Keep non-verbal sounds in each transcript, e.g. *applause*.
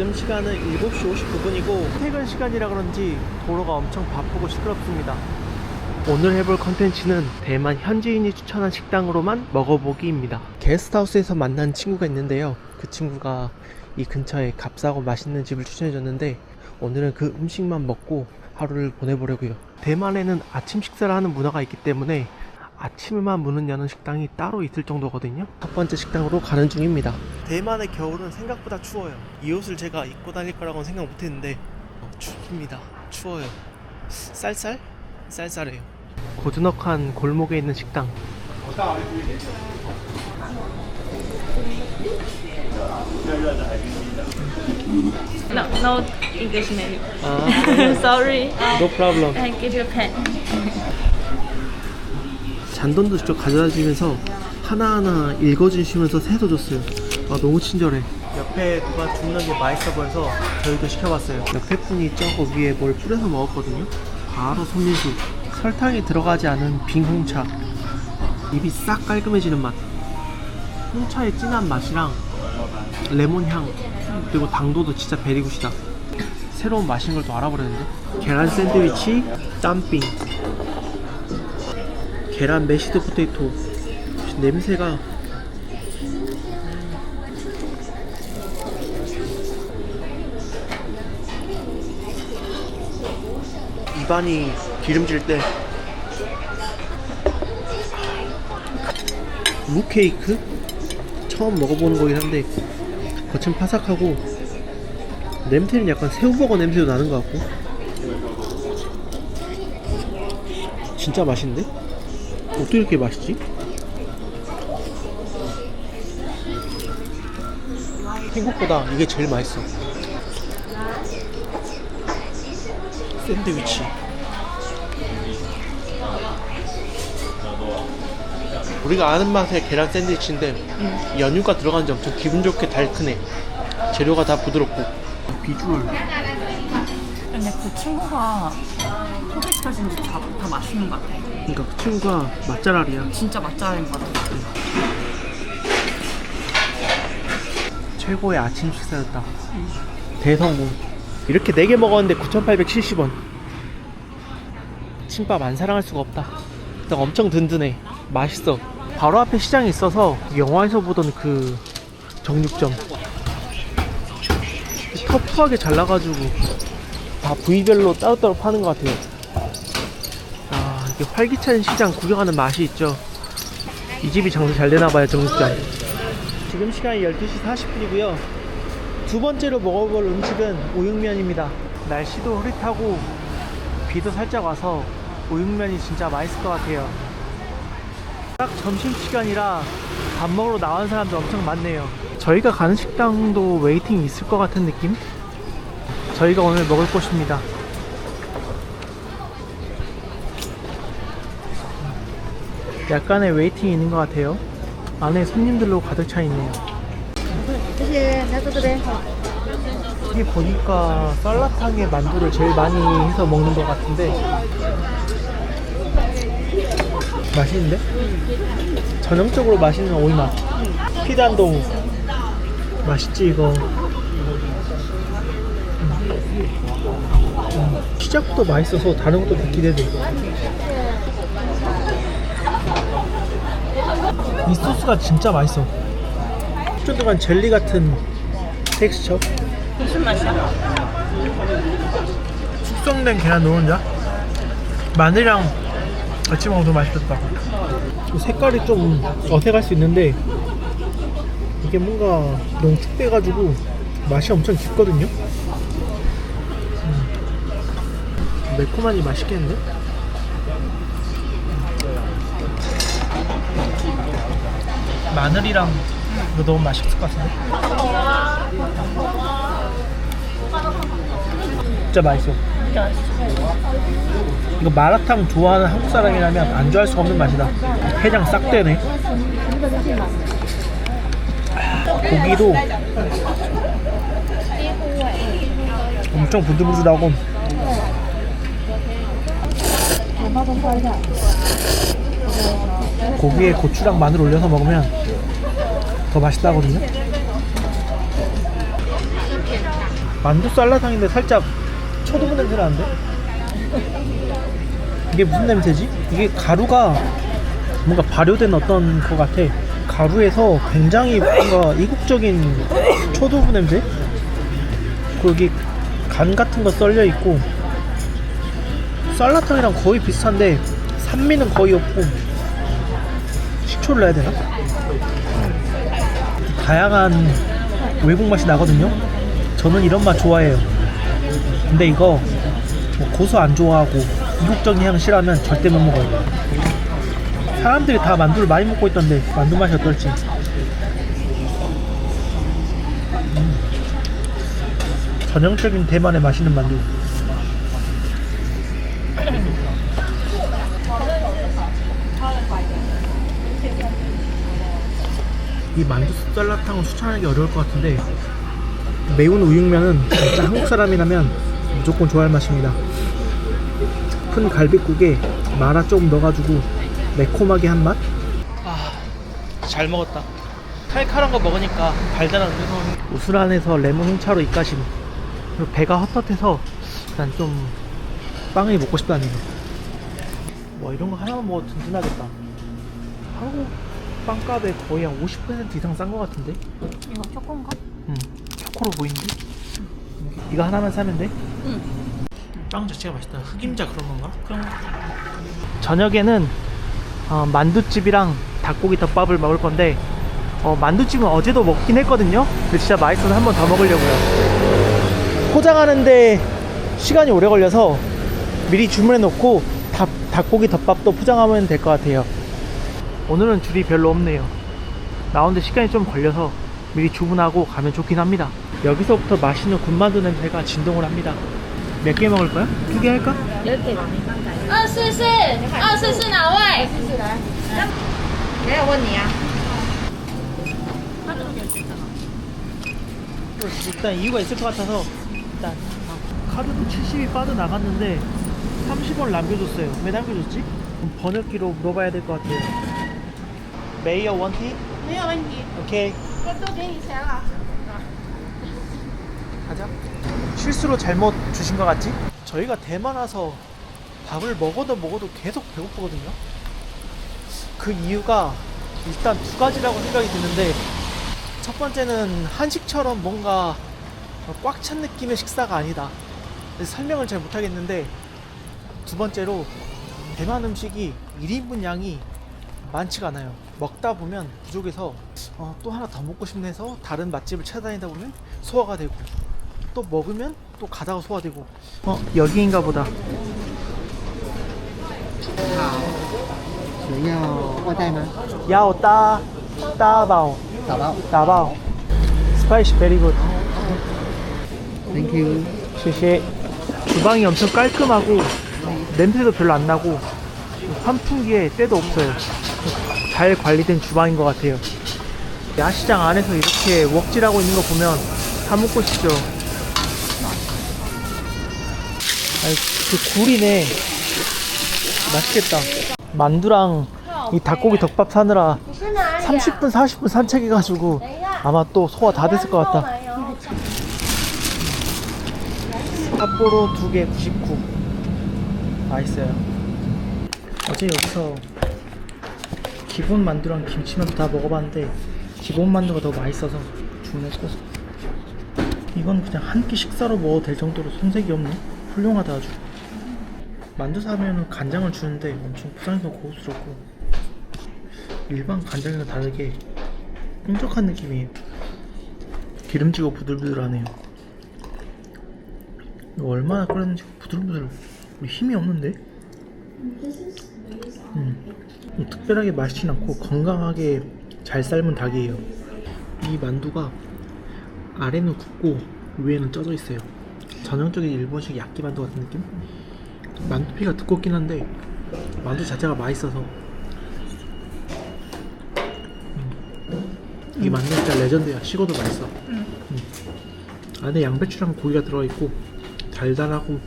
지금 시간은 7시 59분이고 퇴근 시간이라 그런지 도로가 엄청 바쁘고 시끄럽습니다. 오늘 해볼 컨텐츠는 대만 현지인이 추천한 식당으로만 먹어보기입니다. 게스트하우스에서 만난 친구가 있는데요. 그 친구가 이 근처에 값싸고 맛있는 집을 추천해줬는데 오늘은 그 음식만 먹고 하루를 보내보려고요. 대만에는 아침 식사를 하는 문화가 있기 때문에 아침에만 문을 여는 식당이 따로 있을 정도거든요. 첫 번째 식당으로 가는 중입니다. 대만의 겨울은 생각보다 추워요. 이 옷을 제가 입고 다닐 거라고는 생각 못했는데 어, 춥습니다. 추워요. 쌀쌀? 쌀쌀해요. 고즈넉한 골목에 있는 식당. No, no English menu. 아, *laughs* Sorry. no problem. I give you a pen. 잔돈도 직접 가져다 주면서 하나하나 읽어주시면서 새도 줬어요. 아, 너무 친절해. 옆에 누가 줍는 게 맛있어 보여서 저희도 시켜봤어요. 옆에 분이 저거 위에 뭘 뿌려서 먹었거든요. 바로 손민수. 설탕이 들어가지 않은 빙 홍차. 입이 싹 깔끔해지는 맛. 홍차의 진한 맛이랑 레몬 향 그리고 당도도 진짜 베리굿이다. 새로운 맛인 걸 또 알아버렸는데. 계란 샌드위치, 땀빙. 계란 메시드 포테이토 냄새가 입안이 기름질 때 무케이크 처음 먹어보는 거긴 한데 겉은 파삭하고 냄새는 약간 새우버거 냄새도 나는 것 같고 진짜 맛있는데? 어떻게 이렇게 맛있지? 생각보다 이게 제일 맛있어. 샌드위치. 우리가 아는 맛의 계란 샌드위치인데 연유가 들어간지 엄청 기분 좋게 달큰해. 재료가 다 부드럽고 비주얼. 근데 그 친구가 소개시켜준 집 다, 다 맛있는 것 같아. 그러니까 그 친구가 맛잘알이야. 진짜 맛잘인 것 같아. 최고의 아침 식사였다. 대성공. 이렇게 4개 먹었는데 9,870원. 침밥 안 사랑할 수가 없다. 일단 엄청 든든해. 맛있어. 바로 앞에 시장이 있어서 영화에서 보던 그 정육점. 터프하게 잘라가지고 다 부위별로 따로따로 파는 것 같아요. 아, 이게 활기찬 시장 구경하는 맛이 있죠. 이 집이 장사 잘 되나봐요, 정육점. 지금 시간이 12시 40분이고요. 두 번째로 먹어볼 음식은 우육면입니다. 날씨도 흐릿하고 비도 살짝 와서 우육면이 진짜 맛있을 것 같아요. 딱 점심시간이라 밥 먹으러 나온 사람들 엄청 많네요. 저희가 가는 식당도 웨이팅이 있을 것 같은 느낌? 저희가 오늘 먹을 곳입니다. 약간의 웨이팅이 있는 것 같아요. 안에 손님들로 가득 차 있네요. 친구들의 이게 보니까 쌀라탕에 만두를 제일 많이 해서 먹는 것 같은데. 맛있는데? 전형적으로 맛있는 오이맛. 피단동. 맛있지 이거. 음. 음, 시작도 맛있어서 다른 것도 느끼게 돼. 이 소스가 진짜 맛있어. 쫀득한 젤리 같은 텍스처 무슨 맛이야? 숙성된 계란 노른자 마늘이랑 같이 먹으면 더 맛있겠다 색깔이 좀 어색할 수 있는데 이게 뭔가 농축돼가지고 맛이 엄청 깊거든요 음. 매콤하니 맛있겠는데? 마늘이랑 이거 너무 맛있을 것 같은데? 진짜 맛있어 이거 마라탕 좋아하는 한국 사람이라면 안 좋아할 수가 없는 맛이다. 해장 싹 되네. 고기도 엄청 부들부들하고 고기에 고추랑 마늘 올려서 먹으면 더 맛있다거든요. 만두 쌀라탕인데 살짝 초두부 냄새 나는데? 이게 무슨 냄새지? 이게 가루가 뭔가 발효된 어떤 것 같아. 가루에서 굉장히 뭔가 이국적인 초두부 냄새? 여기 간 같은 거 썰려 있고 쌀라탕이랑 거의 비슷한데 산미는 거의 없고 식초를 넣어야 되나? 다양한 외국 맛이 나거든요. 저는 이런 맛 좋아해요. 근데 이거 뭐 고수 안 좋아하고 이국적인 향 싫어하면 절대 못 먹어요. 사람들이 다 만두를 많이 먹고 있던데 만두 맛이 어떨지. 음. 전형적인 대만의 맛있는 만두. 이 만두 쌀라탕을 추천하기 어려울 것 같은데 매운 우육면은 진짜 한국 사람이라면 무조건 좋아할 맛입니다. 큰 갈비국에 마라 조금 넣어가지고 매콤하게 한 맛? 아, 잘 먹었다. 칼칼한 거 먹으니까 달달한 데 우슬안에서 레몬 홍차로 입가심. 그리고 배가 헛헛해서 일단 좀 빵이 먹고 싶다는 거. 와 이런 거 하나만 먹어도 든든하겠다. 한국 빵값에 거의 한 50% 이상 싼 거 같은데? 이거 초코인가? 응. 초코로 보이는데? 이거 하나만 사면 돼? 응. 빵 자체가 맛있다. 흑임자 그런 건가? 그런 거. 저녁에는 어, 만두집이랑 닭고기 덮밥을 먹을 건데 어, 만두집은 어제도 먹긴 했거든요. 근데 진짜 맛있어서 한 번 더 먹으려고요. 포장하는데 시간이 오래 걸려서 미리 주문해 놓고 닭, 닭고기 덮밥도 포장하면 될 것 같아요. 오늘은 줄이 별로 없네요. 나오는데 시간이 좀 걸려서 미리 주문하고 가면 좋긴 합니다. 여기서부터 맛있는 군만두 냄새가 진동을 합니다. 몇 개 먹을 거야? 두 개 할까? 二四四，二四四哪位？没有问你啊。 일단 이유가 있을 것 같아서 일단 카드도 70이 빠져나갔는데 30원 남겨줬어요 왜 남겨줬지? 그럼 번역기로 물어봐야 될 것 같아요 메이어 원티? 没有问题， 오케이 我都给你钱了。 가자 실수로 잘못 주신 것 같지? 저희가 대만 와서 밥을 먹어도 먹어도 계속 배고프거든요 그 이유가 일단 두 가지라고 생각이 드는데 첫 번째는 한식처럼 뭔가 꽉 찬 느낌의 식사가 아니다 설명을 잘 못하겠는데 두 번째로 대만 음식이 1인분 양이 많지가 않아요 먹다 보면 부족해서 어, 또 하나 더 먹고 싶네 해서 다른 맛집을 찾아다니다 보면 소화가 되고 또 먹으면 또 가다가 소화되고 어 여기인가 보다 需要外带吗？ 야오 따 따바오 打包。 따바오 스파이시 베리 굿 Thank you。 谢谢 주방이 엄청 깔끔하고 냄새도 별로 안 나고 환풍기에 때도 없어요 잘 관리된 주방인 것 같아요. 야시장 안에서 이렇게 웍질하고 있는 거 보면 사 먹고 싶죠. 아이, 그 굴이네. 맛있겠다. 만두랑 이 닭고기 덮밥 사느라 30분 40분 산책해가지고 아마 또 소화 다 됐을 것 같다. 삿포로 두개99 맛있어요. 어제 여기서 기본 만두랑 김치만두 다 먹어봤는데 기본 만두가 더 맛있어서 주문했고. 이건 그냥 한 끼 식사로 먹어도 될 정도로 손색이 없네. 훌륭하다 아주. 만두 사면 간장을 주는데 엄청 부산에서 고급스럽고. 일반 간장이랑 다르게 끈적한 느낌이에요. 기름지고 부들부들하네요. 이거 얼마나 끓였는지 부들부들. 힘이 없는데? 음. 뭐 특별하게 맛있진 않고 건강하게 잘 삶은 닭이에요 이 만두가 아래는 굽고 위에는 쪄져 있어요 전형적인 일본식 야끼 만두 같은 느낌? 만두피가 두껍긴 한데 만두 자체가 맛있어서 음. 이 만두 진짜 레전드야 식어도 맛있어 음. 안에 양배추랑 고기가 들어있고 달달하고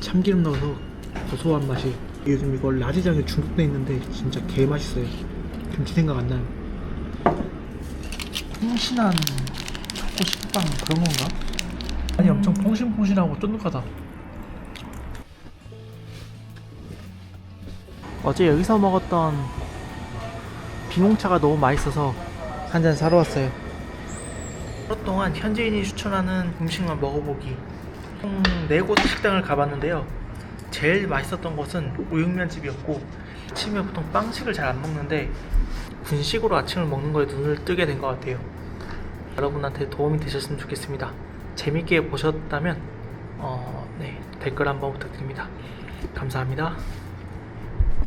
참기름 넣어서 고소한 맛이 요즘 이거 라지장에 중국돼 있는데 진짜 개 맛있어요 김치 생각 안 나요 싱싱한 초코 식빵 그런 건가? 아니 엄청 퐁신퐁신하고 쫀득하다. 어제 여기서 먹었던 비몽차가 너무 맛있어서 한 잔 사러 왔어요. 하루 동안 현지인이 추천하는 음식만 먹어보기 총 4곳 식당을 가봤는데요. 제일 맛있었던 곳은 우육면집이었고 아침에 보통 빵식을 잘 안 먹는데 분식으로 아침을 먹는 거에 눈을 뜨게 된 것 같아요. 여러분한테 도움이 되셨으면 좋겠습니다. 재밌게 보셨다면 어, 네, 댓글 한번 부탁드립니다. 감사합니다.